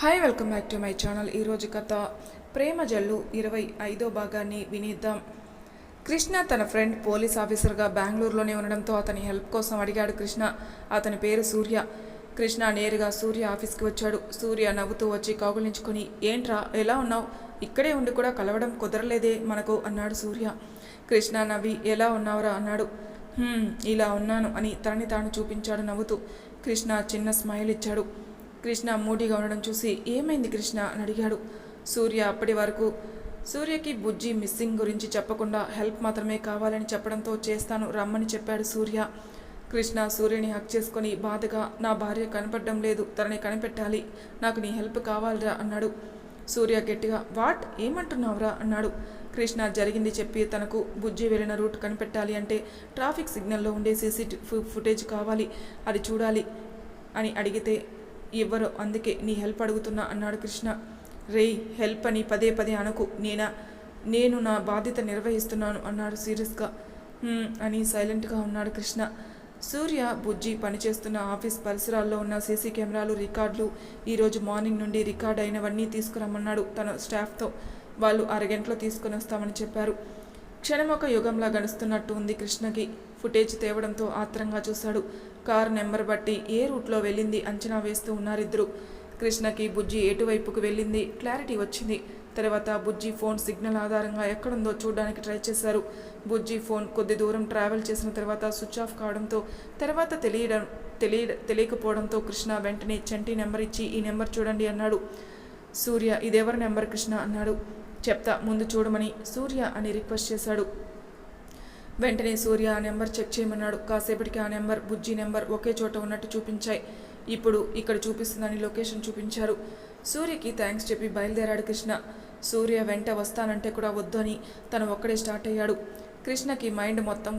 Hi welcome back to my channel ఈరోజు కథ ప్రేమ జల్లు ఇరవై ఐదో భాగాన్ని వినిద్దాం. కృష్ణ తన ఫ్రెండ్ పోలీస్ ఆఫీసర్గా బెంగళూరులోనే ఉండడంతో అతని హెల్ప్ కోసం అడిగాడు కృష్ణ. అతని పేరు సూర్య. కృష్ణ నేరుగా సూర్య ఆఫీస్కి వచ్చాడు. సూర్య నవ్వుతూ వచ్చి కౌగులించుకొని ఏంట్రా ఎలా ఉన్నావు? ఇక్కడే ఉండి కూడా కలవడం కుదరలేదే మనకు అన్నాడు సూర్య. కృష్ణ నవ్వి ఎలా ఉన్నావురా? అన్నాడు. ఇలా ఉన్నాను అని తనని తాను చూపించాడు నవ్వుతూ. కృష్ణ చిన్న స్మైల్ ఇచ్చాడు. కృష్ణ మూడిగా ఉండడం చూసి ఏమైంది కృష్ణ అని అడిగాడు. సూర్య అప్పటి వరకు సూర్యకి బుజ్జి మిస్సింగ్ గురించి చెప్పకుండా హెల్ప్ మాత్రమే కావాలని చెప్పడంతో చేస్తాను రమ్మని చెప్పాడు సూర్య. కృష్ణ సూర్యని హక్ చేసుకొని బాధగా నా భార్య కనపడడం లేదు తనని కనిపెట్టాలి నాకు నీ హెల్ప్ కావాలిరా అన్నాడు. సూర్య గట్టిగా వాట్? ఏమంటున్నావురా? అన్నాడు. కృష్ణ జరిగింది చెప్పి తనకు బుజ్జి వెళ్ళిన రూట్ కనిపెట్టాలి అంటే ట్రాఫిక్ సిగ్నల్లో ఉండే సీసీ ఫుటేజ్ కావాలి అది చూడాలి అని అడిగితే ఇవ్వరు అందుకే నీ హెల్ప్ అడుగుతున్నా అన్నాడు కృష్ణ. రేయ్ హెల్ప్ అని పదే పదే అనకు నేనా? నేను నా బాధ్యత నిర్వహిస్తున్నాను అన్నాడు సీరియస్గా. అని సైలెంట్గా ఉన్నాడు కృష్ణ. సూర్య బుజ్జి పనిచేస్తున్న ఆఫీస్ పరిసరాల్లో ఉన్న సీసీ కెమెరాలు రికార్డులు ఈరోజు మార్నింగ్ నుండి రికార్డ్ అయినవన్నీ తీసుకురమ్మన్నాడు తన స్టాఫ్తో. వాళ్ళు అరగంటలో తీసుకుని వస్తామని చెప్పారు. క్షణం ఒక యుగంలా గడుస్తున్నట్టు ఉంది కృష్ణకి. ఫుటేజ్ తేవడంతో ఆత్రంగా చూశాడు. కారు నెంబర్ బట్టి ఏ రూట్లో వెళ్ళింది అంచనా వేస్తూ ఉన్నారిద్దరు. కృష్ణకి బుజ్జి ఎటువైపుకు వెళ్ళింది? క్లారిటీ వచ్చింది. తర్వాత బుజ్జి ఫోన్ సిగ్నల్ ఆధారంగా ఎక్కడుందో చూడడానికి ట్రై చేశారు. బుజ్జి ఫోన్ కొద్ది దూరం ట్రావెల్ చేసిన తర్వాత స్విచ్ ఆఫ్ కావడంతో తర్వాత తెలియడం తెలియ తెలియకపోవడంతో కృష్ణ వెంటనే చంటి నెంబర్ ఇచ్చి ఈ నెంబర్ చూడండి అన్నాడు. సూర్య ఇదెవరి నెంబర్ కృష్ణ? అన్నాడు. చెప్తా ముందు చూడమని. సూర్య అని రిక్వెస్ట్ చేశాడు. వెంటనే సూర్య ఆ నెంబర్ చెక్ చేయమన్నాడు. కాసేపటికి ఆ నెంబర్ బుజ్జి నెంబర్ ఒకే చోట ఉన్నట్టు చూపించాయి. ఇప్పుడు ఇక్కడ చూపిస్తుందని లొకేషన్ చూపించారు. సూర్యకి థ్యాంక్స్ చెప్పి బయలుదేరాడు కృష్ణ. సూర్య వెంట వస్తానంటే కూడా వద్దు అని తను ఒక్కడే స్టార్ట్ అయ్యాడు. కృష్ణకి మైండ్ మొత్తం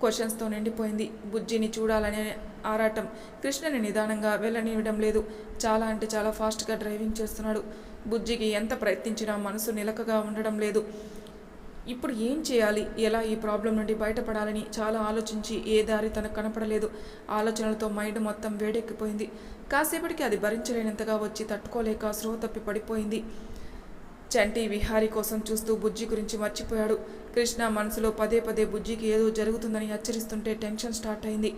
క్వశ్చన్స్తో నిండిపోయింది. బుజ్జిని చూడాలనే ఆరాటం. కృష్ణని నిదానంగా వెళ్ళనివ్వడం లేదు. చాలా అంటే చాలా ఫాస్ట్గా డ్రైవింగ్ చేస్తున్నాడు. బుజ్జికి ఎంత ప్రయత్నించినా మనసు నిలకగా ఉండడం లేదు. ఇప్పుడు ఏం చేయాలి? ఎలా ఈ ప్రాబ్లం నుండి బయటపడాలని చాలా ఆలోచించి ఏ దారి తనకు కనపడలేదు. ఆలోచనలతో మైండ్ మొత్తం వేడెక్కిపోయింది. కాసేపటికి అది భరించలేనంతగా వచ్చి తట్టుకోలేక స్రోహ తప్పి పడిపోయింది. చంటి విహారీ కోసం చూస్తూ బుజ్జి గురించి మర్చిపోయాడు. కృష్ణ మనసులో పదే పదే బుజ్జికి ఏదో జరుగుతుందని హెచ్చరిస్తుంటే టెన్షన్ స్టార్ట్ అయింది.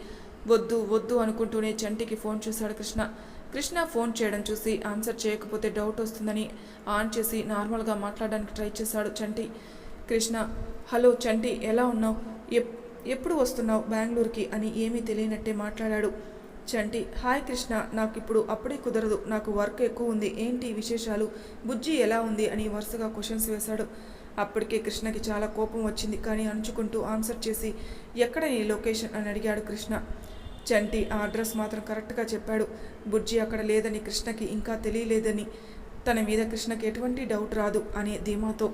వద్దు వద్దు అనుకుంటూనే చంటికి ఫోన్ చూశాడు కృష్ణ. కృష్ణ ఫోన్ చేయడం చూసి ఆన్సర్ చేయకపోతే డౌట్ వస్తుందని ఆన్ చేసి నార్మల్గా మాట్లాడడానికి ట్రై చేశాడు చంటి. కృష్ణ హలో చంటి ఎలా ఉన్నావు? ఎప్ ఎప్పుడు వస్తున్నావు బెంగళూరుకి? అని ఏమీ తెలియనట్టే మాట్లాడాడు. చంటి హాయ్ కృష్ణ నాకు ఇప్పుడు అప్పుడే కుదరదు నాకు వర్క్ ఎక్కువ ఉంది ఏంటి విశేషాలు? బుజ్జి ఎలా ఉంది? అని వరుసగా క్వశ్చన్స్ వేశాడు. అప్పటికే కృష్ణకి చాలా కోపం వచ్చింది కానీ అణుచుకుంటూ ఆన్సర్ చేసి ఎక్కడ నీ లొకేషన్ అని అడిగాడు కృష్ణ. చంటి ఆ అడ్రస్ మాత్రం కరెక్ట్గా చెప్పాడు. బుజ్జి అక్కడ లేదని కృష్ణకి ఇంకా తెలియలేదని తన మీద కృష్ణకి ఎటువంటి డౌట్ రాదు అనే ధీమాతో.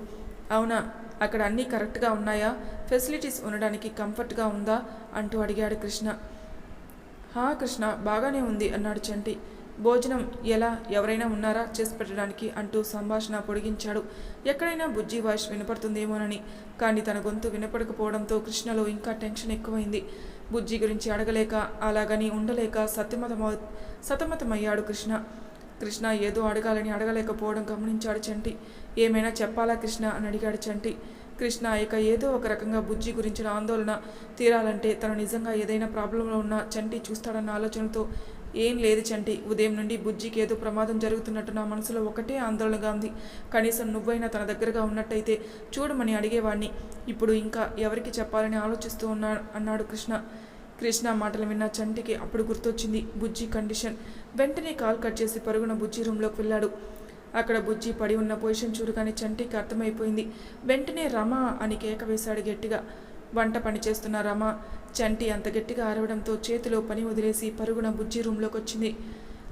అవునా? అక్కడ అన్నీ కరెక్ట్గా ఉన్నాయా? ఫెసిలిటీస్ ఉండడానికి కంఫర్ట్గా ఉందా? అంటూ అడిగాడు కృష్ణ. హా కృష్ణ బాగానే ఉంది అన్నాడు చంటి. భోజనం ఎలా? ఎవరైనా ఉన్నారా? చేసి పెట్టడానికి అంటూ సంభాషణ పొడిగించాడు. ఎక్కడైనా బుజ్జి వాయిస్ వినపడుతుందేమోనని. కానీ తన గొంతు వినపడకపోవడంతో కృష్ణలో ఇంకా టెన్షన్ ఎక్కువైంది. బుజ్జి గురించి అడగలేక అలాగని ఉండలేక సతమతమ సతమతమయ్యాడు కృష్ణ. కృష్ణ ఏదో అడగాలని అడగలేకపోవడం గమనించాడు చంటి. ఏమైనా చెప్పాలా కృష్ణ? అని అడిగాడు చంటి. కృష్ణ ఇక ఏదో ఒక రకంగా బుజ్జి గురించిన ఆందోళన తీరాలంటే తను నిజంగా ఏదైనా ప్రాబ్లంలో ఉన్న చంటి చూస్తాడన్న ఆలోచనతో ఏం లేదు చంటి ఉదయం నుండి బుజ్జికి ఏదో ప్రమాదం జరుగుతున్నట్టు నా మనసులో ఒకటే ఆందోళనగా ఉంది. కనీసం నువ్వైనా తన దగ్గరగా ఉన్నట్టయితే చూడమని అడిగేవాడిని ఇప్పుడు ఇంకా ఎవరికి చెప్పాలని ఆలోచిస్తూ ఉన్నా అన్నాడు కృష్ణ. కృష్ణ మాటలు విన్న చంటికి అప్పుడు గుర్తొచ్చింది బుజ్జి కండిషన్. వెంటనే కాల్ కట్ చేసి పరుగున బుజ్జి రూమ్లోకి వెళ్ళాడు. అక్కడ బుజ్జి పడి ఉన్న పొజిషన్ చూడగానే చంటికి అర్థమైపోయింది. వెంటనే రమ అని కేక వేశాడు గట్టిగా. వంట పని చేస్తున్న రమ చంటి అంత గట్టిగా అరవడంతో చేతిలో పని వదిలేసి పరుగున బుజ్జి రూమ్లోకి వచ్చింది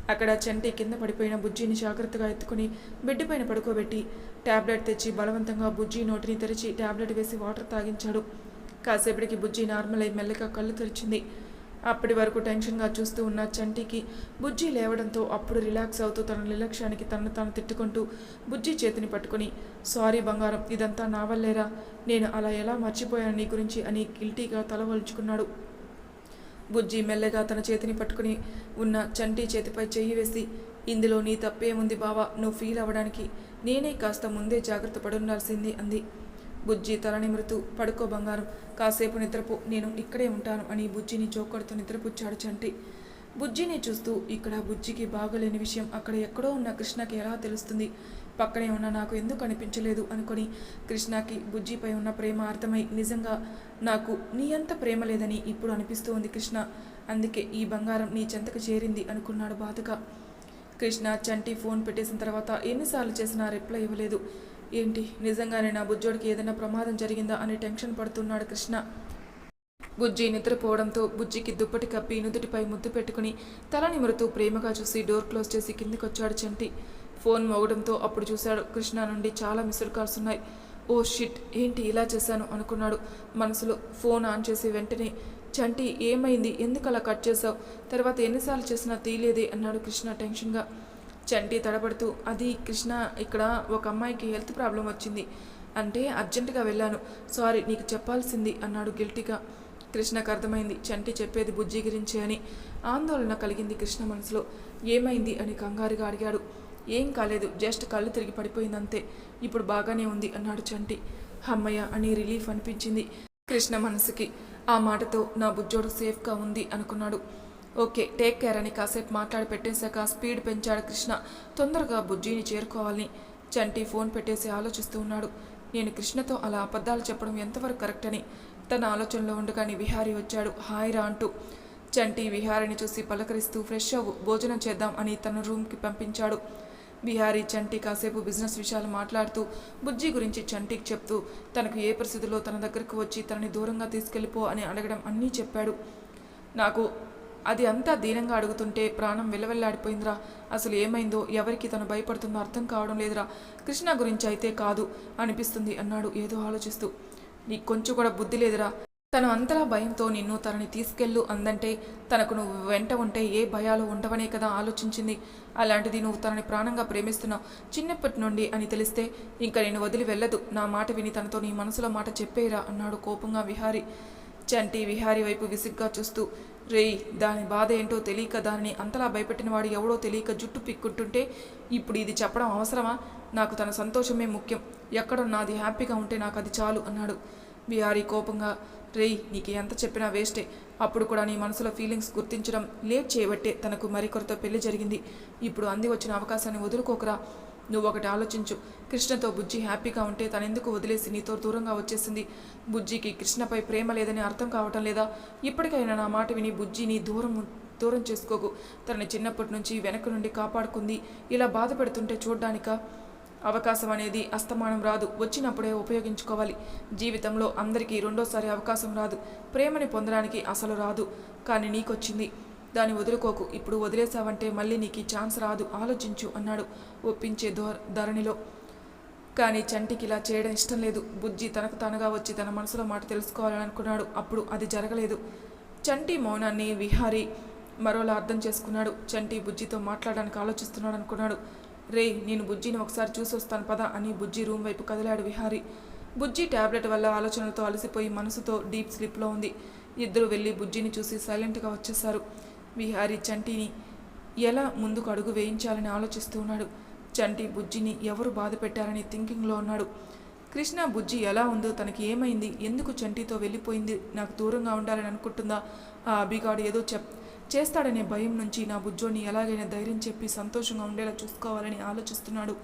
అక్కడ చంటి కింద పడిపోయిన బుజ్జిని జాగ్రత్తగా ఎత్తుకుని బెడ్ పైన పడుకోబెట్టి ట్యాబ్లెట్ తెచ్చి బలవంతంగా బుజ్జి నోటిని తెరిచి టాబ్లెట్ వేసి వాటర్ తాగించాడు. కాసేపటికి బుజ్జి నార్మల్ అయి మెల్లగా కళ్ళు తెరిచింది. అప్పటి వరకు టెన్షన్గా చూస్తూ ఉన్న చంటికి బుజ్జి లేవడంతో అప్పుడు రిలాక్స్ అవుతూ తన నిర్లక్ష్యానికి తనను తాను తిట్టుకుంటూ బుజ్జి చేతిని పట్టుకొని సారీ బంగారం ఇదంతా నా వల్లేరా? నేను అలా ఎలా మర్చిపోయాను నీ గురించి? అని గిల్టీగా తలవలుచుకున్నాడు బుజ్జి మెల్లగా తన చేతిని పట్టుకుని ఉన్న చంటి చేతిపై చెయ్యి వేసి ఇందులో నీ తప్పేముంది బావా? నువ్వు ఫీల్ అవ్వడానికి నేనే కాస్త ముందే జాగ్రత్త పడుండాల్సింది అంది. బుజ్జి తల నిమురుతూ పడుకో బంగారం. కాసేపు నిద్రపో. నేను ఇక్కడే ఉంటాను అని బుజ్జిని చోకడుతూ నిద్రపుచ్చాడు చంటి. బుజ్జిని చూస్తూ ఇక్కడ బుజ్జికి బాగలేని విషయం అక్కడ ఎక్కడో ఉన్న కృష్ణకి ఎలా తెలుస్తుంది? పక్కనే ఉన్న నాకు ఎందుకు అనిపించలేదు అనుకొని కృష్ణకి బుజ్జిపై ఉన్న ప్రేమ అర్థమై నిజంగా నాకు నీ అంత ప్రేమ లేదని ఇప్పుడు అనిపిస్తూ ఉంది కృష్ణ. అందుకే ఈ బంగారం నీ చెంతకు చేరింది అనుకున్నాడు బాధగా. కృష్ణ చంటి ఫోన్ పెట్టేసిన తర్వాత ఎన్నిసార్లు చేసినా రిప్లై ఇవ్వలేదు. ఏంటి? నిజంగానే నా బుజ్జోడికి ఏదైనా ప్రమాదం జరిగిందా అని టెన్షన్ పడుతున్నాడు కృష్ణ. బుజ్జి నిద్రపోవడంతో బుజ్జికి దుప్పటి కప్పి నుదుటిపై ముద్దు పెట్టుకుని తల నిమురుతూ ప్రేమగా చూసి డోర్ క్లోజ్ చేసి కిందికొచ్చాడు చంటి. ఫోన్ మోగడంతో అప్పుడు చూశాడు కృష్ణ నుండి చాలా మిస్డ్ కాల్స్ ఉన్నాయి. ఓ షిట్ ఏంటి ఇలా చేశాను అనుకున్నాడు. మనసులో ఫోన్ ఆన్ చేసి వెంటనే చంటి ఏమైంది? ఎందుకు అలా కట్ చేసావు తర్వాత ఎన్నిసార్లు చేసినా తీయలేదే అన్నాడు కృష్ణ టెన్షన్గా. చంటి తడబడుతూ అది కృష్ణ ఇక్కడ ఒక అమ్మాయికి హెల్త్ ప్రాబ్లం వచ్చింది. అంటే అర్జెంటుగా వెళ్ళాను. సారీ నీకు చెప్పాల్సింది అన్నాడు గిల్టీగా. కృష్ణకు అర్థమైంది. చంటి చెప్పేది బుజ్జి గురించి అని ఆందోళన కలిగింది కృష్ణ మనసులో. ఏమైంది? అని కంగారుగా అడిగాడు. ఏం కాలేదు. జస్ట్ కళ్ళు తిరిగి పడిపోయిందంతే. ఇప్పుడు బాగానే ఉంది అన్నాడు చంటి. అమ్మయ్య అని రిలీఫ్ అనిపించింది కృష్ణ మనసుకి. ఆ మాటతో నా బుజ్జోడు సేఫ్గా ఉంది అనుకున్నాడు. ఓకే టేక్ కేర్ అని కాసేపు మాట్లాడి పెట్టేశాక స్పీడ్ పెంచాడు కృష్ణ. తొందరగా బుజ్జిని చేరుకోవాలని చంటి ఫోన్ పెట్టేసి ఆలోచిస్తూ ఉన్నాడు. నేను కృష్ణతో అలా అబద్ధాలు చెప్పడం ఎంతవరకు కరెక్ట్ అని తన ఆలోచనలో ఉండగానే విహారి వచ్చాడు. హాయ్ రా అంటూ. చంటి విహారిని చూసి పలకరిస్తూ ఫ్రెష్ అవ్వు భోజనం చేద్దాం అని తన రూమ్కి పంపించాడు. బిహారీ చంటి కాసేపు బిజినెస్ విషయాలు మాట్లాడుతూ బుజ్జి గురించి చంటికి చెప్తూ తనకు ఏ పరిస్థితిలో తన దగ్గరకు వచ్చి తనని దూరంగా తీసుకెళ్ళిపో అని అడగడం అన్నీ చెప్పాడు. నాకు అది అంతా దీనంగా అడుగుతుంటే ప్రాణం వెలవెల్లాడిపోయిందిరా. అసలు ఏమైందో ఎవరికి తను భయపడుతుందో అర్థం కావడం లేదురా. కృష్ణ గురించి అయితే కాదు అనిపిస్తుంది అన్నాడు ఏదో ఆలోచిస్తూ. నీకు కొంచెం కూడా బుద్ధి లేదురా. తను అంతలా భయంతో నిన్ను తనని తీసుకెళ్ళు అందంటే తనకు నువ్వు వెంట ఉంటే ఏ భయాలు ఉండవనే కదా ఆలోచించింది. అలాంటిది నువ్వు తనని ప్రాణంగా ప్రేమిస్తున్నావు. చిన్నప్పటి నుండి అని తెలిస్తే ఇంకా నేను వదిలి వెళ్ళదు. నా మాట విని తనతో నీ మనసులో మాట చెప్పేరా అన్నాడు కోపంగా విహారి. చంటి విహారి వైపు విసిగ్గా చూస్తూ రేయ్ దాని బాధ ఏంటో తెలియక దానిని అంతలా భయపెట్టిన వాడు ఎవడో తెలియక జుట్టు పిక్కుంటుంటే ఇప్పుడు ఇది చెప్పడం అవసరమా? నాకు తన సంతోషమే ముఖ్యం. ఎక్కడ నాది హ్యాపీగా ఉంటే నాకు అది చాలు అన్నాడు బిహారీ కోపంగా. రేయ్ నీకు ఎంత చెప్పినా వేస్టే. అప్పుడు కూడా నీ మనసులో ఫీలింగ్స్ గుర్తించడం లేట్ చేయబట్టే తనకు మరికొరతో పెళ్ళి జరిగింది. ఇప్పుడు అంది వచ్చిన అవకాశాన్ని వదులుకోకరా. నువ్వు ఒకటి ఆలోచించు. కృష్ణతో బుజ్జి హ్యాపీగా ఉంటే తనెందుకు వదిలేసి నీతో దూరంగా వచ్చేసింది? బుజ్జికి కృష్ణపై ప్రేమ లేదని అర్థం కావటం లేదా? ఇప్పటికైనా నా మాట విని బుజ్జిని దూరం దూరం చేసుకోకు. తనని చిన్నప్పటి నుంచి వెనక నుండి కాపాడుకుంది. ఇలా బాధ పెడుతుంటే అవకాశం అనేది అస్తమానం రాదు. వచ్చినప్పుడే ఉపయోగించుకోవాలి. జీవితంలో అందరికీ రెండోసారి అవకాశం రాదు. ప్రేమని పొందడానికి అసలు రాదు. కానీ నీకొచ్చింది. దాన్ని వదులుకోకు. ఇప్పుడు వదిలేసావంటే మళ్ళీ నీకు ఛాన్స్ రాదు. ఆలోచించు అన్నాడు ఒప్పించే ధో ధరణిలో. కానీ చంటికి ఇలా చేయడం ఇష్టం లేదు. బుజ్జి తనకు తనగా వచ్చి తన మనసులో మాట తెలుసుకోవాలని అనుకున్నాడు అప్పుడు అది జరగలేదు. చంటి మౌనాన్ని విహారి మరోలా అర్థం చేసుకున్నాడు. చంటి బుజ్జితో మాట్లాడడానికి ఆలోచిస్తున్నాడు అనుకున్నాడు రే నేను బుజ్జిని ఒకసారి చూసి వస్తాను పదా అని బుజ్జి రూమ్ వైపు కదిలాడు విహారి. బుజ్జి టాబ్లెట్ వల్ల ఆలోచనలతో అలసిపోయి మనసుతో డీప్ స్లిప్లో ఉంది. ఇద్దరు వెళ్ళి బుజ్జిని చూసి సైలెంట్గా వచ్చేశారు. విహారీ చంటిని ఎలా ముందుకు అడుగు వేయించాలని ఆలోచిస్తూ ఉన్నాడు. చంటి బుజ్జిని ఎవరు బాధ పెట్టారని థింకింగ్లో ఉన్నాడు. కృష్ణ బుజ్జి ఎలా ఉందో తనకి ఏమైంది? ఎందుకు చంటితో వెళ్ళిపోయింది? నాకు దూరంగా ఉండాలని అనుకుంటుందా? ఆ అభిగాడు ఏదో చెప్ చేస్తాడనే భయం నుంచి నా బుజ్జోని ఎలాగైనా ధైర్యం చెప్పి సంతోషంగా ఉండేలా చూసుకోవాలని ఆలోచిస్తున్నాడు.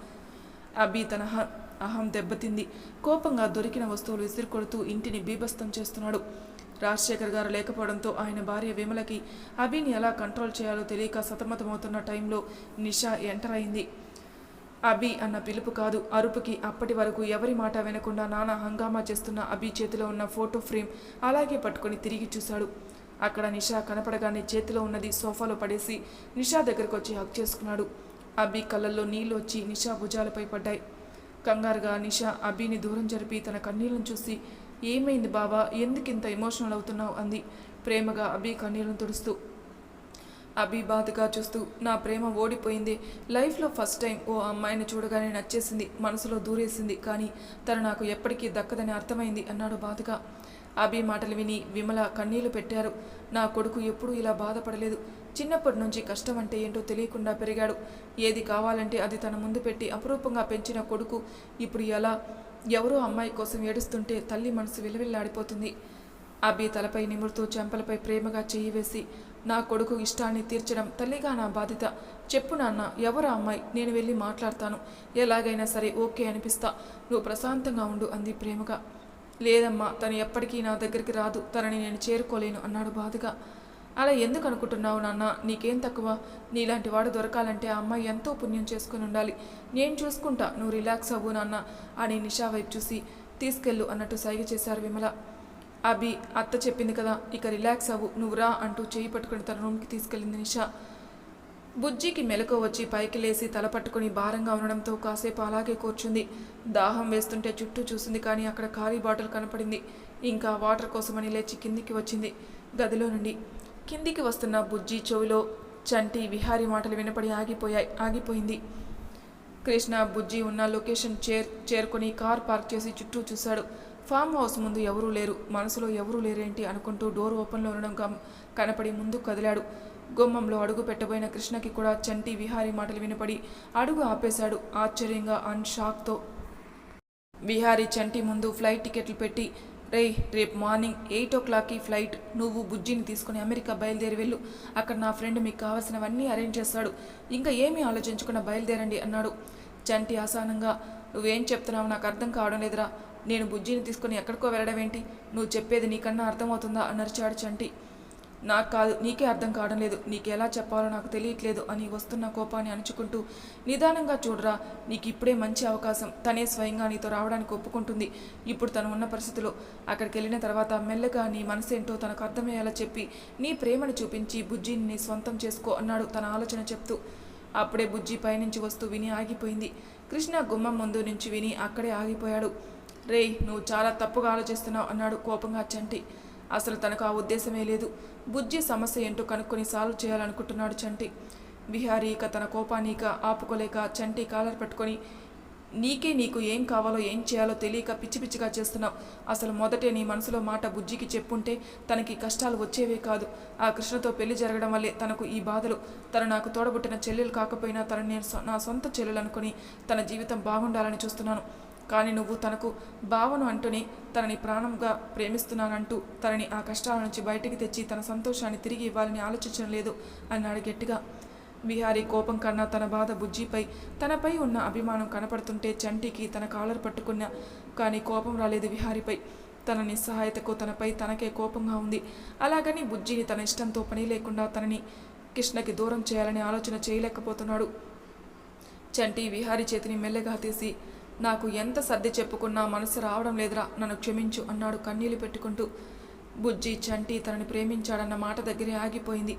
అభి తన అహం దెబ్బతింది. కోపంగా దొరికిన వస్తువులు విసిరి కొడుతూ ఇంటిని బీభస్తం చేస్తున్నాడు. రాజశేఖర్ గారు లేకపోవడంతో ఆయన భార్య విమలకి అభిని ఎలా కంట్రోల్ చేయాలో తెలియక సతమతమవుతున్న టైంలో నిషా ఎంటర్ అయింది. అభి అన్న పిలుపు కాదు. అరుపుకి అప్పటి వరకు ఎవరి మాట వినకుండా నానా హంగామా చేస్తున్న అభి చేతిలో ఉన్న ఫోటో ఫ్రేమ్ అలాగే పట్టుకొని తిరిగి చూశాడు. అక్కడ నిషా కనపడగానే చేతిలో ఉన్నది సోఫాలో పడేసి నిషా దగ్గరకు వచ్చి హక్ చేసుకున్నాడు. అభి కళ్ళల్లో నీళ్ళు వచ్చి నిషా భుజాలపై పడ్డాయి. కంగారుగా నిషా అభిని దూరం జరిపి తన కన్నీళ్ళను చూసి ఏమైంది బావా? ఎందుకింత ఎమోషనల్ అవుతున్నావు? అంది. ప్రేమగా అభి కన్నీళ్ళను తుడుస్తూ. అభి బాధగా చూస్తూ నా ప్రేమ ఓడిపోయింది. లైఫ్లో ఫస్ట్ టైం ఓ అమ్మాయిని చూడగానే నచ్చేసింది మనసులో దూరేసింది. కానీ తను నాకు ఎప్పటికీ దక్కదని అర్థమైంది అన్నాడు బాధగా. అభి మాటలు విని విమల కన్నీళ్ళు పెట్టారు. నా కొడుకు ఎప్పుడూ ఇలా బాధపడలేదు. చిన్నప్పటి నుంచి కష్టం అంటే ఏంటో తెలియకుండా పెరిగాడు. ఏది కావాలంటే అది తన ముందు పెట్టి అపురూపంగా పెంచిన కొడుకు ఇప్పుడు ఎలా? ఎవరో అమ్మాయి కోసం ఏడుస్తుంటే తల్లి మనసు విలవిల్లాడిపోతుంది. అభి తలపై నిమురుతూ చెంపలపై ప్రేమగా చెయ్యి వేసి నా కొడుకు ఇష్టాన్ని తీర్చడం తల్లిగా నా బాధ్యత. చెప్పు నాన్న ఎవరు అమ్మాయి? నేను వెళ్ళి మాట్లాడతాను. ఎలాగైనా సరే ఓకే అనిపిస్తా. నువ్వు ప్రశాంతంగా ఉండు అంది ప్రేమగా. లేదమ్మా తను ఎప్పటికీ నా దగ్గరికి రాదు. తనని నేను చేరుకోలేను అన్నాడు బాధగా. అలా ఎందుకు అనుకుంటున్నావు నాన్న? నీకేం తక్కువ? నీలాంటి వాడు దొరకాలంటే ఆ అమ్మాయి ఎంతో పుణ్యం చేసుకుని ఉండాలి. నేను చూసుకుంటా. నువ్వు రిలాక్స్ అవ్వు నాన్న. అని నిషా వైపు చూసి తీసుకెళ్ళు అన్నట్టు సైగ చేశారు విమల. అభి అత్త చెప్పింది కదా ఇక రిలాక్స్ అవ్వు. నువ్వు రా అంటూ చేయి పట్టుకుని తన రూమ్కి తీసుకెళ్ళింది నిషా. బుజ్జికి మెలకు వచ్చి పైకి లేచి తల పట్టుకుని భారంగా ఉండడంతో కాసేపు అలాగే కూర్చుంది. దాహం వేస్తుంటే చుట్టూ చూసింది కానీ అక్కడ ఖాళీ బాటిల్ కనపడింది. ఇంకా వాటర్ కోసమని లేచి కిందికి వచ్చింది. గదిలో నుండి కిందికి వస్తున్న బుజ్జి చెవిలో చంటి విహారీ మాటలు వినపడి ఆగిపోయాయి ఆగిపోయింది. కృష్ణ బుజ్జి ఉన్న లొకేషన్ చేర్ చేరుకొని కార్ పార్క్ చేసి చుట్టూ చూశాడు. ఫామ్ హౌస్ ముందు ఎవరూ లేరు. మనసులో ఎవరూ లేరేంటి అనుకుంటూ డోర్ ఓపెన్లో ఉండడం కనపడి ముందు కదిలాడు. గుమ్మంలో అడుగు పెట్టబోయిన కృష్ణకి కూడా చంటి విహారీ మాటలు వినపడి అడుగు ఆపేశాడు. ఆశ్చర్యంగా అన్ షాక్తో. విహారీ చంటి ముందు ఫ్లైట్ టికెట్లు పెట్టి రేయ్ రేపు మార్నింగ్ ఎయిట్ ఓ క్లాక్కి ఫ్లైట్. నువ్వు బుజ్జిని తీసుకుని అమెరికా బయలుదేరి వెళ్ళు. అక్కడ నా ఫ్రెండ్ మీకు కావాల్సినవన్నీ అరేంజ్ చేస్తాడు. ఇంకా ఏమీ ఆలోచించకుండా బయలుదేరండి అన్నాడు. చంటి ఆసానంగా నువ్వేం చెప్తున్నావు నాకు అర్థం కావడం లేదురా. నేను బుజ్జిని తీసుకుని ఎక్కడికో వెళ్ళడం ఏంటి నువ్వు చెప్పేది నీకన్నా అర్థమవుతుందా? అన్నరిచాడు చంటి. నాకు కాదు నీకే అర్థం కావడం లేదు. నీకు ఎలా చెప్పాలో నాకు తెలియట్లేదు అని వస్తున్న కోపాన్ని అణుచుకుంటూ నిదానంగా చూడరా నీకు ఇప్పుడే మంచి అవకాశం. తనే స్వయంగా నీతో రావడానికి ఒప్పుకుంటుంది. ఇప్పుడు తను ఉన్న పరిస్థితిలో అక్కడికి వెళ్ళిన తర్వాత మెల్లగా నీ మనసేంటో తనకు అర్థమయ్యేలా చెప్పి నీ ప్రేమను చూపించి బుజ్జిని నీ సొంతం చేసుకో అన్నాడు తన ఆలోచన చెప్తూ. అప్పుడే బుజ్జి పైనుంచి వస్తూ విని ఆగిపోయింది. కృష్ణ గుమ్మం ముందు నుంచి విని అక్కడే ఆగిపోయాడు. రేయ్ నువ్వు చాలా తప్పుగా ఆలోచిస్తున్నావు అన్నాడు కోపంగా చంటి. అసలు తనకు ఆ ఉద్దేశమే లేదు. బుజ్జి సమస్య ఏంటో కనుక్కొని సాల్వ్ చేయాలనుకుంటున్నాడు చంటి. బిహారీ ఇక తన కోపాన్ని ఆపుకోలేక చంటి కాలర్ పట్టుకొని నీకే నీకు ఏం కావాలో ఏం చేయాలో తెలియక పిచ్చి పిచ్చిగా చేస్తున్నావు. అసలు మొదటే నీ మనసులో మాట బుజ్జికి చెప్పుంటే తనకి కష్టాలు వచ్చేవే కాదు. ఆ కృష్ణతో పెళ్ళి జరగడం వల్లే తనకు ఈ బాధలు. తను నాకు తోడబుట్టిన చెల్లెలు కాకపోయినా తను నేను నా సొంత చెల్లెలు అనుకుని తన జీవితం బాగుండాలని చూస్తున్నాను. కానీ నువ్వు తనకు భావను అంటూనే తనని ప్రాణంగా ప్రేమిస్తున్నానంటూ తనని ఆ కష్టాల నుంచి బయటికి తెచ్చి తన సంతోషాన్ని తిరిగి ఇవ్వాలని ఆలోచించడం లేదు అన్నాడు గట్టిగా విహారీ కోపం కన్నా తన బాధ బుజ్జిపై తనపై ఉన్న అభిమానం కనపడుతుంటే చంటికి తన కాలర్ పట్టుకున్న కానీ కోపం రాలేదు విహారీపై. తన నిస్సహాయతకు తనపై తనకే కోపంగా ఉంది. అలాగని బుజ్జిని తన ఇష్టంతో పని లేకుండా తనని కృష్ణకి దూరం చేయాలని ఆలోచన చేయలేకపోతున్నాడు. చంటి విహారీ చేతిని మెల్లగా తీసి నాకు ఎంత సర్ది చెప్పుకున్నా మనసు రావడం లేదురా నన్ను క్షమించు అన్నాడు కన్నీళ్ళు పెట్టుకుంటూ. బుజ్జి చంటి తనని ప్రేమించాడన్న మాట దగ్గరే ఆగిపోయింది.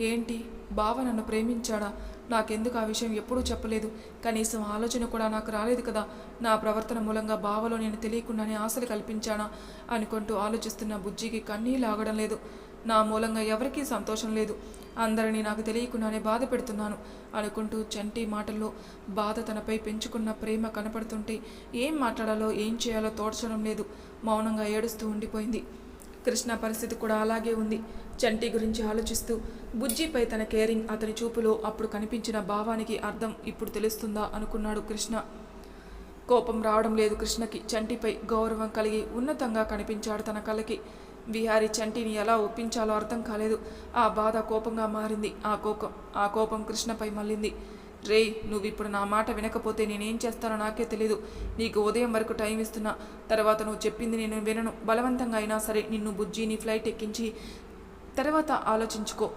ఏంటి? బావ నన్ను ప్రేమించాడా? నాకెందుకు ఆ విషయం ఎప్పుడూ చెప్పలేదు. కనీసం ఆలోచన కూడా నాకు రాలేదు కదా. నా ప్రవర్తన మూలంగా బావలో నేను తెలియకుండానే ఆశలు కల్పించానా? అనుకుంటూ ఆలోచిస్తున్న బుజ్జికి కన్నీళ్ళు ఆగడం లేదు. నా మూలంగా ఎవరికీ సంతోషం లేదు. అందరినీ నాకు తెలియకుండానే బాధ పెడుతున్నాను అనుకుంటూ చంటి మాటల్లో బాధ తనపై పెంచుకున్న ప్రేమ కనపడుతుంటే ఏం మాట్లాడాలో ఏం చేయాలో తోడ్చడం లేదు. మౌనంగా ఏడుస్తూ ఉండిపోయింది. కృష్ణ పరిస్థితి కూడా అలాగే ఉంది. చంటి గురించి ఆలోచిస్తూ బుజ్జిపై తన కేరింగ్ అతని చూపులో అప్పుడు కనిపించిన భావానికి అర్థం ఇప్పుడు తెలుస్తుందా అనుకున్నాడు కృష్ణ. కోపం రావడం లేదు కృష్ణకి. చంటిపై గౌరవం కలిగి ఉన్నతంగా కనిపించాడు తన కళ్ళకి. విహారీ చంటిని ఎలా ఒప్పించాలో అర్థం కాలేదు. ఆ బాధ కోపంగా మారింది. ఆ కోపం ఆ కోపం కృష్ణపై మళ్ళింది. రే నువ్వు ఇప్పుడు నా మాట వినకపోతే నేనేం చేస్తానో నాకే తెలీదు. నీకు ఉదయం వరకు టైం ఇస్తున్నా. తర్వాత నువ్వు చెప్పింది నేను వినను. బలవంతంగా అయినా సరే నిన్ను బుజ్జిని ఫ్లైట్ ఎక్కించి తర్వాత ఆలోచించుకో.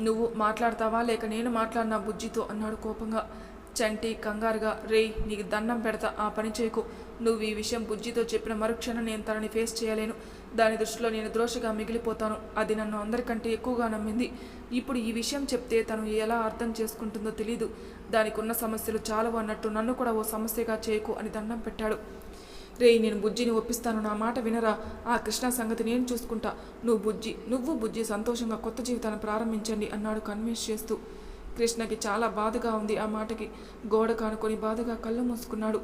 నువ్వు మాట్లాడతావా? లేక నేను మాట్లాడినా బుజ్జితో? అన్నాడు కోపంగా. చంటి కంగారుగా రేయ్ నీకు దండం పెడతా ఆ పని చేయకు. నువ్వు ఈ విషయం బుజ్జితో చెప్పిన మరుక్షణం నేను తనని ఫేస్ చేయలేను. దాని దృష్టిలో నేను ద్రోషిగా మిగిలిపోతాను. అది నన్ను అందరికంటే ఎక్కువగా నమ్మింది. ఇప్పుడు ఈ విషయం చెప్తే తను ఎలా అర్థం చేసుకుంటుందో తెలీదు. దానికి ఉన్న సమస్యలు చాలవు అన్నట్టు నన్ను కూడా ఓ సమస్యగా చేయకు అని దండం పెట్టాడు. రేయ్ నేను బుజ్జిని ఒప్పిస్తాను. నా మాట వినరా? ఆ కృష్ణ సంగతి నేను చూసుకుంటా. నువ్వు బుజ్జి నువ్వు బుజ్జి సంతోషంగా కొత్త జీవితాన్ని ప్రారంభించండి అన్నాడు కన్విన్స్ చేస్తూ. కృష్ణకి చాలా బాధగా ఉంది ఆ మాటకి. గోడ కానుకొని బాధగా కళ్ళు మూసుకున్నాడు.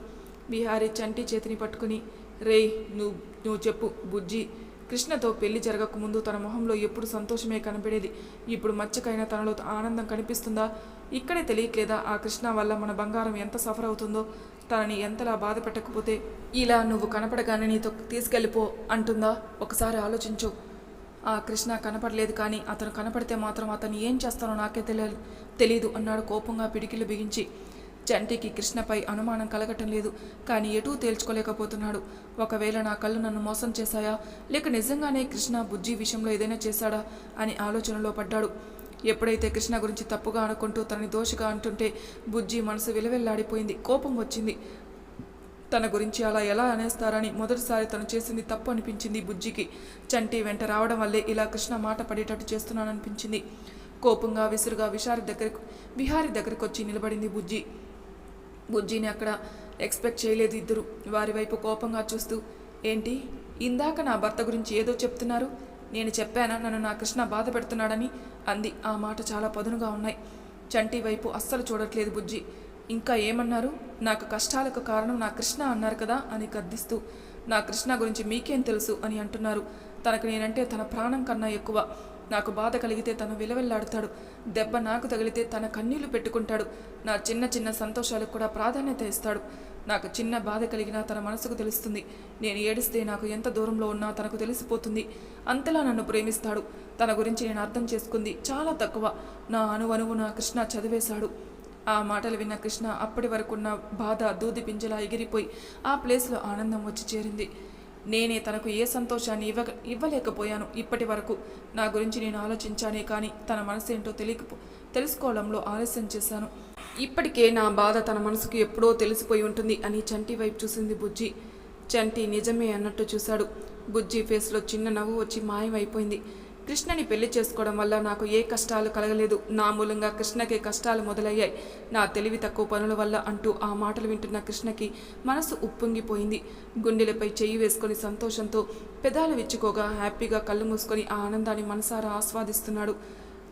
బిహారీ చంటి చేతిని పట్టుకుని రేయ్ నువ్వు నువ్వు చెప్పు బుజ్జి. కృష్ణతో పెళ్ళి జరగకముందు తన మొహంలో ఎప్పుడు సంతోషమే కనబడేది. ఇప్పుడు మచ్చకైనా తనలో ఆనందం కనిపిస్తుందా? ఇక్కడే తెలియట్లేదా ఆ కృష్ణ వల్ల మన బంగారం ఎంత సఫర్ అవుతుందో? తనని ఎంతలా బాధ పెట్టకపోతే ఇలా నువ్వు కనపడగానే నీతో తీసుకెళ్ళిపో అంటుందా? ఒకసారి ఆలోచించు. ఆ కృష్ణ కనపడలేదు కానీ అతను కనపడితే మాత్రం అతను ఏం చేస్తానో నాకే తెలియదు అన్నాడు కోపంగా పిడికిలు బిగించి. చంటికి కృష్ణపై అనుమానం కలగటం లేదు. కానీ ఎటూ తేల్చుకోలేకపోతున్నాడు. ఒకవేళ నా కళ్ళు నన్ను మోసం చేశాయా? లేక నిజంగానే కృష్ణ బుజ్జి విషయంలో ఏదైనా చేశాడా? అని ఆలోచనలో పడ్డాడు. ఎప్పుడైతే కృష్ణ గురించి తప్పుగా అనుకుంటూ తనని దోషిగా అంటుంటే బుజ్జి మనసు విలవెల్లాడిపోయింది. కోపం వచ్చింది. తన గురించి అలా ఎలా అనేస్తారని మొదటిసారి తను చేసింది తప్పు అనిపించింది బుజ్జికి. చంటి వెంట రావడం వల్లే ఇలా కృష్ణ మాట పడేటట్టు చేస్తున్నాననిపించింది. కోపంగా విసురుగా విషారి దగ్గరకు విహారి దగ్గరకు వచ్చి నిలబడింది బుజ్జి. బుజ్జిని అక్కడ ఎక్స్పెక్ట్ చేయలేదు ఇద్దరు. వారి వైపు కోపంగా చూస్తూ ఏంటి? ఇందాక నా భర్త గురించి ఏదో చెప్తున్నారు. నేను చెప్పానా? నన్ను నా కృష్ణ బాధ పెడుతున్నాడని అంది. ఆ మాట చాలా పదునుగా ఉన్నాయి. చంటి వైపు అస్సలు చూడట్లేదు బుజ్జి. ఇంకా ఏమన్నారు? నాకు కష్టాలకు కారణం నా కృష్ణ అన్నారు కదా అని గద్దిస్తూ నా కృష్ణ గురించి మీకేం తెలుసు? అని అంటున్నారు. తనకు నేనంటే తన ప్రాణం కన్నా ఎక్కువ. నాకు బాధ కలిగితే తను విలవెల్లాడుతాడు. దెబ్బ నాకు తగిలితే తన కన్నీళ్ళు పెట్టుకుంటాడు. నా చిన్న చిన్న సంతోషాలకు కూడా ప్రాధాన్యత ఇస్తాడు. నాకు చిన్న బాధ కలిగినా తన మనసుకు తెలుస్తుంది. నేను ఏడిస్తే నాకు ఎంత దూరంలో ఉన్నా తనకు తెలిసిపోతుంది. అంతలా నన్ను ప్రేమిస్తాడు. తన గురించి నేను అర్థం చేసుకుంది చాలా తక్కువ. నా అనువనువు నా కృష్ణ చదివేశాడు. ఆ మాటలు విన్న కృష్ణ అప్పటి వరకున్న బాధ దూది పింజలా ఎగిరిపోయి ఆ ప్లేస్లో ఆనందం వచ్చి చేరింది. నేనే తనకు ఏ సంతోషాన్ని ఇవ్వ ఇవ్వలేకపోయాను. ఇప్పటి వరకు నా గురించి నేను ఆలోచించానే కానీ తన మనసు ఏంటో తెలియకపో తెలుసుకోవడంలో ఆలస్యం చేశాను. ఇప్పటికే నా బాధ తన మనసుకు ఎప్పుడో తెలిసిపోయి ఉంటుంది అని చంటి వైపు చూసింది బుజ్జి. చంటి నిజమే అన్నట్టు చూశాడు. బుజ్జి ఫేస్లో చిన్న నవ్వు వచ్చి మాయమైపోయింది. కృష్ణని పెళ్ళి చేసుకోవడం వల్ల నాకు ఏ కష్టాలు కలగలేదు. నా మూలంగా కృష్ణకే కష్టాలు మొదలయ్యాయి. నా తెలివి తక్కువ పనుల వల్ల అంటూ ఆ మాటలు వింటున్న కృష్ణకి మనసు ఉప్పొంగిపోయింది. గుండెలపై చెయ్యి వేసుకొని సంతోషంతో పెదాలు విచ్చుకోగా హ్యాపీగా కళ్ళు మూసుకొని ఆ ఆనందాన్ని మనసారా ఆస్వాదిస్తున్నాడు.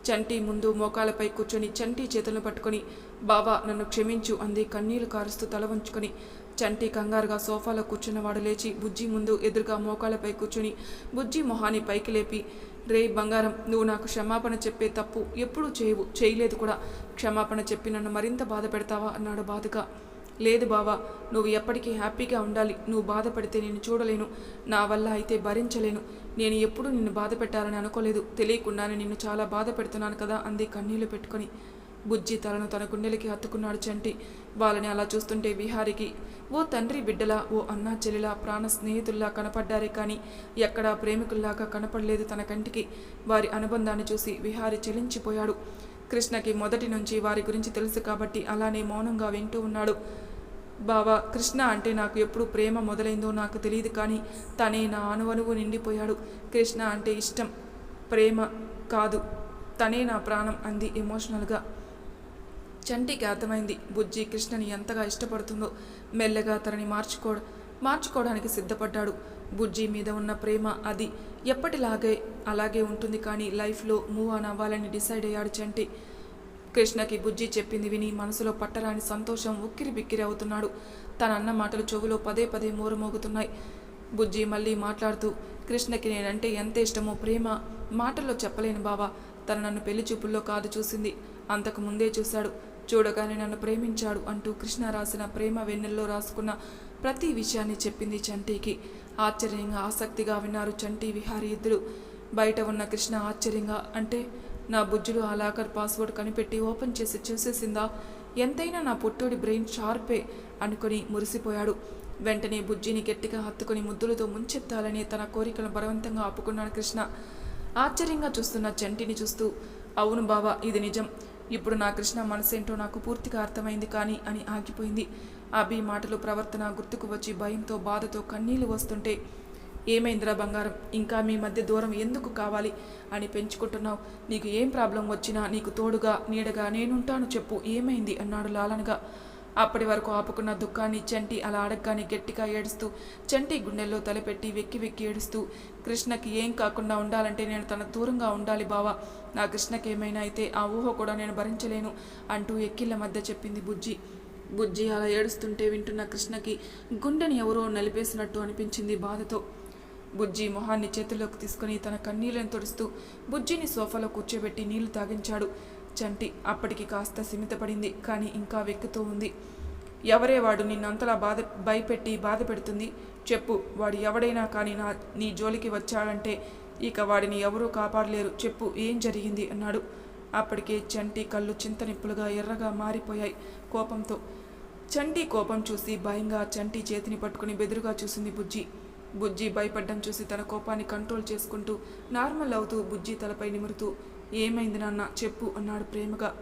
చంటి ముందు మోకాలపై కూర్చొని చంటి చేతులను పట్టుకొని బావా నన్ను క్షమించు అంది కన్నీళ్ళు కారుస్తూ తల వంచుకొని. చంటి కంగారుగా సోఫాలో కూర్చున్నవాడు లేచి బుజ్జి ముందు ఎదురుగా మోకాలపై కూర్చుని బుజ్జి మొహాన్ని పైకి లేపి రే బంగారం నువ్వు నాకు క్షమాపణ చెప్పే తప్పు ఎప్పుడూ చేయవు చేయలేదు కూడా. క్షమాపణ చెప్పి నన్ను మరింత బాధ పెడతావా? అన్నాడు బాధగా లేదు బావా నువ్వు ఎప్పటికీ హ్యాపీగా ఉండాలి. నువ్వు బాధపడితే నేను చూడలేను. నా వల్ల అయితే భరించలేను. నేను ఎప్పుడూ నిన్ను బాధ పెట్టాలని అనుకోలేదు. తెలియకుండానే నిన్ను చాలా బాధ పెడుతున్నాను కదా అంది కన్నీళ్ళు పెట్టుకొని. బుజ్జి తలను తన గుండెలకి హత్తుకున్నాడు చంటి. వాళ్ళని అలా చూస్తుంటే విహారికి ఓ తండ్రి బిడ్డలా ఓ అన్నా చెల్లిలా ప్రాణ స్నేహితుల్లా కనపడ్డారే కానీ ఎక్కడా ప్రేమికుల్లాగా కనపడలేదు తన కంటికి. వారి అనుబంధాన్ని చూసి విహారి చెలించిపోయాడు. కృష్ణకి మొదటి నుంచి వారి గురించి తెలుసు కాబట్టి అలానే మౌనంగా వింటూ ఉన్నాడు. బావా కృష్ణ అంటే నాకు ఎప్పుడు ప్రేమ మొదలైందో నాకు తెలియదు కానీ తనే నా అనువనువు నిండిపోయాడు. కృష్ణ అంటే ఇష్టం ప్రేమ కాదు. తనే నా ప్రాణం అంది ఎమోషనల్గా చంటికి అర్థమైంది. బుజ్జి కృష్ణని ఎంతగా ఇష్టపడుతుందో మెల్లగా తనని మార్చుకో మార్చుకోవడానికి సిద్ధపడ్డాడు. బుజ్జి మీద ఉన్న ప్రేమ అది ఎప్పటిలాగే అలాగే ఉంటుంది కానీ లైఫ్లో మూవ్ ఆన్ అవ్వాలని డిసైడ్ అయ్యాడు చంటి. కృష్ణకి బుజ్జి చెప్పింది విని మనసులో పట్టరాని సంతోషం ఉక్కిరి బిక్కిరి అవుతున్నాడు. తన అన్న మాటలు చెవులో పదే పదే మోగుతున్నాయి. బుజ్జి మళ్ళీ మాట్లాడుతూ కృష్ణకి నేనంటే ఎంత ఇష్టమో ప్రేమ మాటల్లో చెప్పలేను బావా. తను నన్ను పెళ్ళి చూపుల్లో కాదు చూసింది. అంతకు ముందే చూశాడు. చూడగానే నన్ను ప్రేమించాడు అంటూ కృష్ణ రాసిన ప్రేమ వెన్నెల్లో రాసుకున్న ప్రతి విషయాన్ని చెప్పింది చంటికి. ఆశ్చర్యంగా ఆసక్తిగా విన్నారు చంటి విహారీ ఇద్దరు. బయట ఉన్న కృష్ణ ఆశ్చర్యంగా అంటే నా బుజ్జులు ఆ లాకర్ పాస్వర్డ్ కనిపెట్టి ఓపెన్ చేసి చూసేసిందా? ఎంతైనా నా పుట్టోడి బ్రెయిన్ షార్పే అనుకుని మురిసిపోయాడు. వెంటనే బుజ్జిని గట్టిగా హత్తుకుని ముద్దులతో ముంచెత్తాలని తన కోరికలను బలవంతంగా ఆపుకున్నాడు కృష్ణ. ఆశ్చర్యంగా చూస్తున్న చంటిని చూస్తూ అవును బావా ఇది నిజం. ఇప్పుడు నా కృష్ణ మనసేంటో నాకు పూర్తిగా అర్థమైంది కానీ అని ఆగిపోయింది. అభి మాటలు ప్రవర్తన గుర్తుకు వచ్చి భయంతో బాధతో కన్నీళ్ళు వస్తుంటే ఏమైందిరా బంగారం? ఇంకా మీ మధ్య దూరం ఎందుకు కావాలి అని పెంచుకుంటున్నావు? నీకు ఏం ప్రాబ్లం వచ్చినా నీకు తోడుగా నీడగా నేనుంటాను చెప్పు. ఏమైంది? అన్నాడు లాలనగా. అప్పటి వరకు ఆపుకున్న దుఃఖాన్ని చంటి అలా అడగగానే గట్టిగా ఏడుస్తూ చంటి గుండెల్లో తలపెట్టి వెక్కి వెక్కి ఏడుస్తూ కృష్ణకి ఏం కాకుండా ఉండాలంటే నేను తన దూరంగా ఉండాలి బావా. నా కృష్ణకి ఏమైనా అయితే ఆ ఊహ కూడా నేను భరించలేను అంటూ ఎక్కిళ్ళ మధ్య చెప్పింది బుజ్జి. బుజ్జి అలా ఏడుస్తుంటే వింటున్న కృష్ణకి గుండెని ఎవరో నలిపేసినట్టు అనిపించింది బాధతో. బుజ్జి మొహాన్ని చేతిలోకి తీసుకుని తన కన్నీళ్ళని తుడుస్తూ బుజ్జిని సోఫాలో కూర్చోబెట్టి నీళ్ళు తాగించాడు. చంటి అప్పటికి కాస్త సిమితపడింది కానీ ఇంకా వెక్కుతూ ఉంది. ఎవరే వాడు నిన్నంతలా బాధ భయపెట్టి బాధ పెడుతుంది? చెప్పు. వాడు ఎవడైనా కానీ నా నీ జోలికి వచ్చాడంటే ఇక వాడిని ఎవరూ కాపాడలేరు. చెప్పు. ఏం జరిగింది? అన్నాడు. అప్పటికే చంటి కళ్ళు చింతనిప్పులుగా ఎర్రగా మారిపోయాయి కోపంతో. చంటి కోపం చూసి భయంగా చంటి చేతిని పట్టుకుని బెదురుగా చూసింది బుజ్జి. బుజ్జి భయపడ్డం చూసి తన కోపాన్ని కంట్రోల్ చేసుకుంటూ నార్మల్ అవుతూ బుజ్జి తలపై నిమురుతూ ఏమైంది నాన్న? చెప్పు అన్నాడు ప్రేమగా.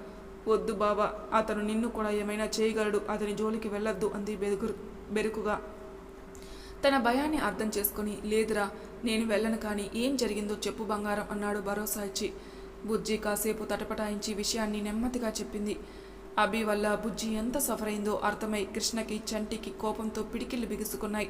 వద్దు బావా అతను నిన్ను కూడా ఏమైనా చేయగలడు. అతని జోలికి వెళ్ళొద్దు అంది బెదుగురు బెరుకుగా. తన భయాన్ని అర్థం చేసుకుని లేదురా నేను వెళ్ళను కానీ ఏం జరిగిందో చెప్పు బంగారం అన్నాడు భరోసా ఇచ్చి. బుజ్జి కాసేపు తటపటాయించి విషయాన్ని నెమ్మదిగా చెప్పింది. అభి వల్ల బుజ్జి ఎంత సఫర్ అయిందో అర్థమై కృష్ణకి చంటికి కోపంతో పిడికిళ్ళు బిగుసుకున్నాయి.